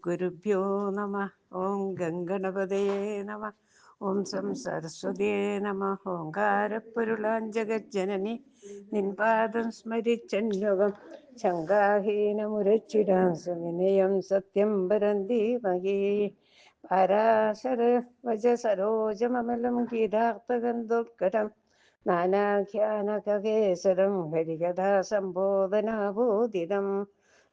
ഗുരുഭ്യോ നമ ഓം ഗംഗണപതയേ നമ ഓം സം സരസ്വതിയേ നമ ഓങ്കാരപ്പൊരുളാഞ്ചകജനനി നിൻപാദം സ്മരിച്ചന്യോഗം ശങ്കാഹീനമുരച്ചിടാൻ സുവിനയം സത്യം വരന്തി മഹീ പരാശര വജ സരോജമമലം ഗീതാർത്ഥഗന്ധോത്കടം നാനാഖ്യാനകേസരം ഹരികഥാ സംബോധനാബോധിതം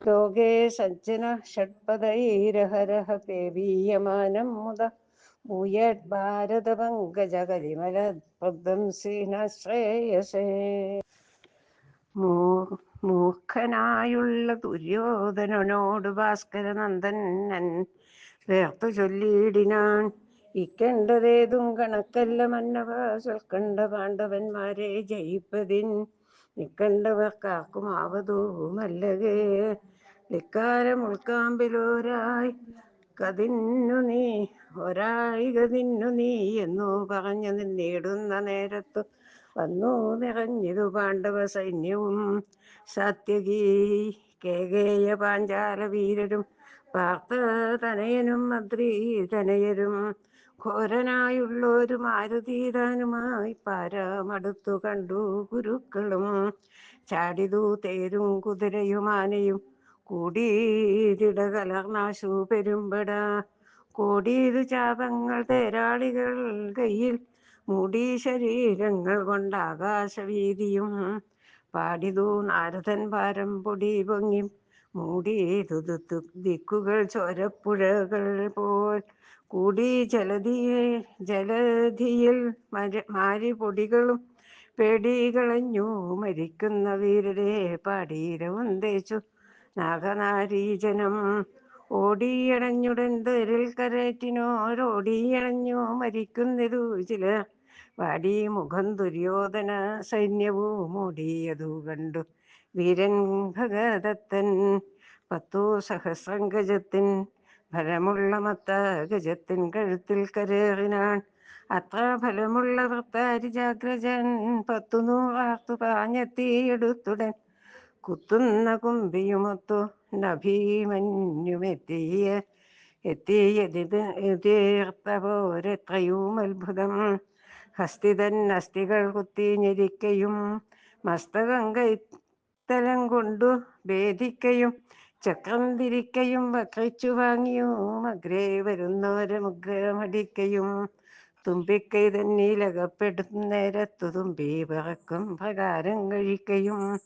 ലോകേ സജ്ജന ഷഡ്പദൈരഹരഹ പേവീയമാനം മുദ. ഭൂയത് ഭാരതപങ്കജകരിമല പദ്മംസീനശ്രേയസേ മൂർഖനായുള്ള ദുര്യോധനനോട് ഭാസ്കരനന്ദനൻ വേർത്തു ചൊല്ലിയിടിനാൻ ഇക്കണ്ടതേതും കണക്കല്ല മന്നവ ചൊൽക്കണ്ട പാണ്ഡവന്മാരെ ജയിപ്പതിൻ. നിക്കണ്ടവർക്കാർക്കും ആവതുമല്ലകേ ഇക്കാലം ഉൾക്കാമ്പിലോരായി കതിന്നു നീ ഒരായി കതിന്നു നീ എന്നു പറഞ്ഞു നിന്നിടുന്ന നേരത്തു വന്നു നിറഞ്ഞിതു പാണ്ഡവ സൈന്യവും. സാത്യകീ കേകേയ പാഞ്ചാല വീരരും പാർത്ത തനയനും മന്ത്രി തനയരും ഘോരനായുള്ളൊരു മാരുതീതാനുമായി പാരമടുത്തു കണ്ടു ഗുരുക്കളും. ചാടിതു തേരും കുതിരയും ആനയും കൂടിയിട കലർനാശു പെരുമ്പട. കോടിയതു ചാപങ്ങൾ തേരാളികൾ കയ്യിൽ. മൂടി ശരീരങ്ങൾ കൊണ്ട് ആകാശവീതിയും. പാടിതു നാരദൻ ഭാരം പൊടി പൊങ്ങി. മൂടിയതു ദിക്കുകൾ ചോരപ്പുഴകൾ പോൽ. കൂടി ജലധിയെ ജലധിയിൽ മാരി പൊടികളും പേടികളഞ്ഞു. മരിക്കുന്ന വീരരെ പാടീരവും തേച്ചു. നാഗനാരീജനം. ഓടിയണഞ്ഞുടൻ തെരിൽ കരറ്റിനോരോടിയണഞ്ഞു മരിക്കുന്നതു ചില വാടി മുഖം ദുര്യോധന സൈന്യവും ഓടിയതു കണ്ടു. വീരൻ ഭഗദത്തൻ പത്തു സഹസ്രം ഗജത്തിൻ ഫലമുള്ള മത്ത ഗജത്തിൻ കഴുത്തിൽ കരേറിനാൻ. അത്ര ഫലമുള്ള വൃത്താരി ജാഗ്രജൻ പത്തു നൂറാർത്തു പാഞ്ഞെത്തിയെടുത്തുടൻ. കുത്തുന്ന കുമ്പിയുമൊത്തു നഭീമന്യുമെത്തിയ എത്തിയതിത് തീർത്തപോരെത്രയും അത്ഭുതം. ഹസ്തിതൻ അസ്ഥികൾ കുത്തി ഞെരിക്കയും മസ്തകം കൈത്തലം കൊണ്ടു ഭേദിക്കയും ചക്രം തിരിക്കയും വക്രിച്ചു വാങ്ങിയും അഗ്രേ വരുന്നവരെ മുഗ്രമടിക്കയും തുമ്പിക്കൈ തന്നീലകപ്പെടും നേരത്തു തുമ്പി പറക്കും പ്രകാരം കഴിക്കയും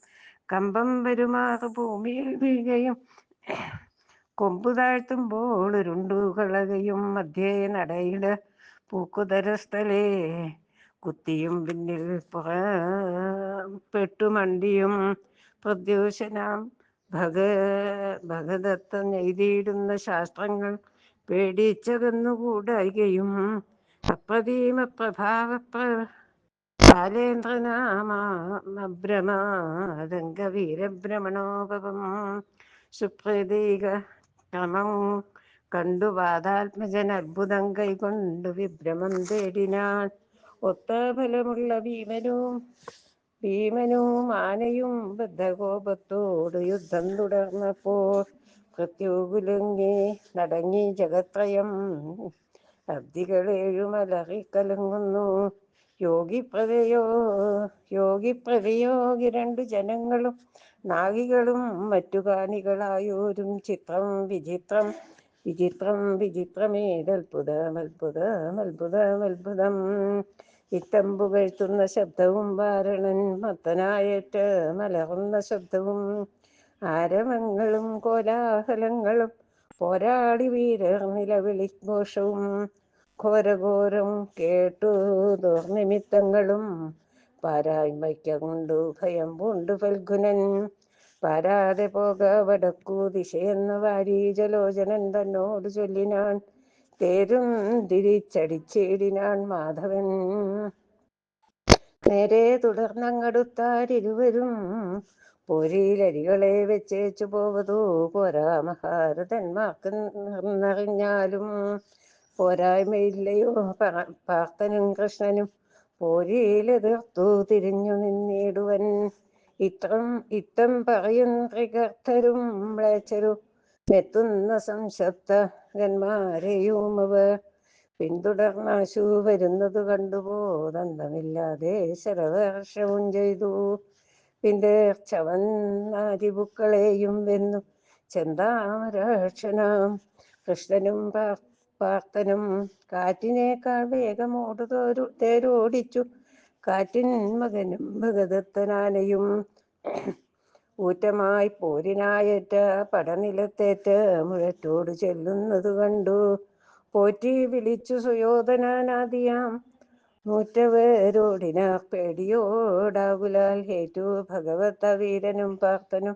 കമ്പം വരുമാറു ഭൂമിയിൽ വീഴുകയും കൊമ്പു താഴ്ത്തുമ്പോൾ ഉരുണ്ടു കളകയും മധ്യേ നടയിട പൂക്കുതരസ്ഥലേ കുത്തിയും പിന്നിൽ പുറപ്പെട്ടു മണ്ടിയും പ്രദ്യോഷനാം ഭഗ ഭഗദത്തം എഴുതിയിടുന്ന ശാസ്ത്രങ്ങൾ പേടിച്ചകന്നുകൂടായികയും അപ്രതീമ പ്രഭാവ ബാലേന്ദ്രനാമഭ്രമാതംഗ വീരഭ്രമണോപം സുപ്രതീക ക്രമം കണ്ടു വാദാത്മജൻ അത്ഭുതം കൈകൊണ്ടു വിഭ്രമം തേടിനാൻ ഒത്ത ഫലമുള്ള ഭീമനും ഭീമനും ആനയും ബദ്ധകോപത്തോട് യുദ്ധം തുടർന്നപ്പോൾ പ്രത്യുകുലുങ്ങി നടങ്ങി ജഗത്രയം. അബ്ദികളേഴുമലറിക്കലങ്ങുന്നു യോഗി പ്രതയോ യോഗി പ്രതയോഗി രണ്ടു ജനങ്ങളും നാഗികളും മറ്റു കാണികളായോരും ചിത്രം വിചിത്രം വിചിത്രം വിചിത്രമേതത്ഭുതം അത്ഭുതം അത്ഭുതം അത്ഭുതം ഇത്തം പുകഴ്ത്തുന്ന ശബ്ദവും വാരണൻ മത്തനായിട്ട് മലർന്ന ശബ്ദവും ആരവങ്ങളും കോലാഹലങ്ങളും പോരാടി വീരർ നിലവിളി ഘോഷവും ഘോരഘോരം കേട്ടു ദുർനിമിത്തങ്ങളും. പാരായ്മയ്ക്ക കൊണ്ടു ഭയം പൂണ്ടു ഫൽഗുനൻ. പാരാതെ പോക വടക്കു ദിശയെന്ന് വാരീജലോചനൻ തന്നോട് ചൊല്ലിനാൻ. തേരും തിരിച്ചടിച്ചേടിനാൻ മാധവൻ. നേരെ തുടർന്നങ്ങടുത്താരിരുവരും പോരിയിലരികളെ വെച്ചേച്ചു പോവതു പോരാ മഹാരഥന്മാർക്ക് നിർന്നറിഞ്ഞാലും പോരായ്മയില്ലയോ? പാർത്തനും കൃഷ്ണനും പോരിയിലെതിർത്തു തിരിഞ്ഞു നിന്നിടുവൻ. ഇത്രം ഇത്തം പറയും ത്രികർത്തരും മ്ലേച്ഛരും. എത്തുന്ന സംശപ്തന്മാരെയും അവർ. പിന്തുടർന്നാശു വരുന്നത് കണ്ടുപോതന്തമില്ലാതെ ശരവർഷവും ചെയ്തു. പിന്നെ ചവന്നാരിപുക്കളെയും വെന്നു. ചെന്താമരാക്ഷനാം കൃഷ്ണനും പാർത്തനും കാറ്റിനേക്കാൾ വേഗമോടുതോരു തേരോടിച്ചു. കാറ്റിൻ മകനും ഭഗദത്തനാനയും ഊറ്റമായി പോരിനായറ്റ പടനിലത്തേറ്റ് മുഴറ്റോട് ചെല്ലുന്നത് കണ്ടു. പോറ്റി വിളിച്ചു സുയോധനാനാദിയാം. നൂറ്റവേരോടിന പേടിയോടാകുലാൽ ഹേറ്റു ഭഗവത്ത വീരനും പാർത്തനും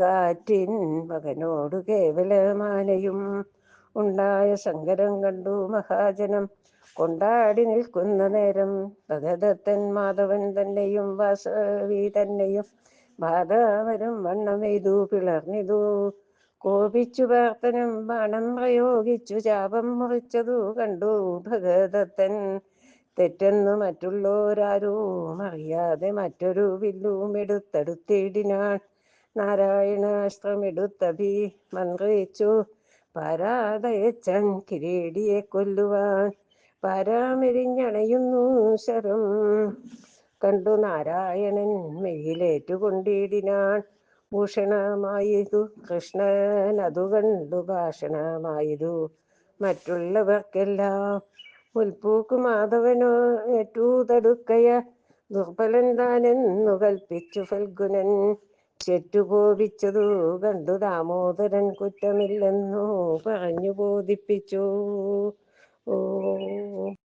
കാറ്റിൻ മകനോടു കേവലമാനയും ഉണ്ടായ ശങ്കരം കണ്ടു മഹാജനം. കൊണ്ടാടി നിൽക്കുന്ന നേരം പ്രഗതത്തൻ മാധവൻ തന്നെയും വാസവി തന്നെയും ബാധാവരം വണ്ണമെയ്തു പിളർന്നിതു. കോപിച്ചു പ്രാർത്ഥനം ബാണം പ്രയോഗിച്ചു ചാപം മുറിച്ചതു കണ്ടു ഭഗതത്തൻ. തെറ്റെന്നു മറ്റുള്ളവരാരും അറിയാതെ മറ്റൊരു വില്ലും എടുത്തെടുത്തിടിനാൻ. നാരായണാസ്ത്രമെടുത്തഭി മന്ത്രിച്ചു. പാരാതയച്ചൻ കിരീടിയെ കൊല്ലുവാൻ പരാമെരിഞ്ഞണയുന്നു ശരം. കണ്ടു നാരായണൻ മെയിലേറ്റുകൊണ്ടിടിനാൻ ഭൂഷണമായതു കൃഷ്ണൻ അതു കണ്ടു ഭാഷണമായതു മറ്റുള്ളവർക്കെല്ലാം. മുൽപ്പൂക്കു മാധവനോ ഏറ്റു തടുക്കയ ദുർബലൻ താനെന്നു കൽപ്പിച്ചു ഫൽഗുനൻ. ചെറ്റുകോപിച്ചതു കണ്ടു ദാമോദരൻ കുറ്റമില്ലെന്നു പറഞ്ഞു ബോധിപ്പിച്ചു. ഓ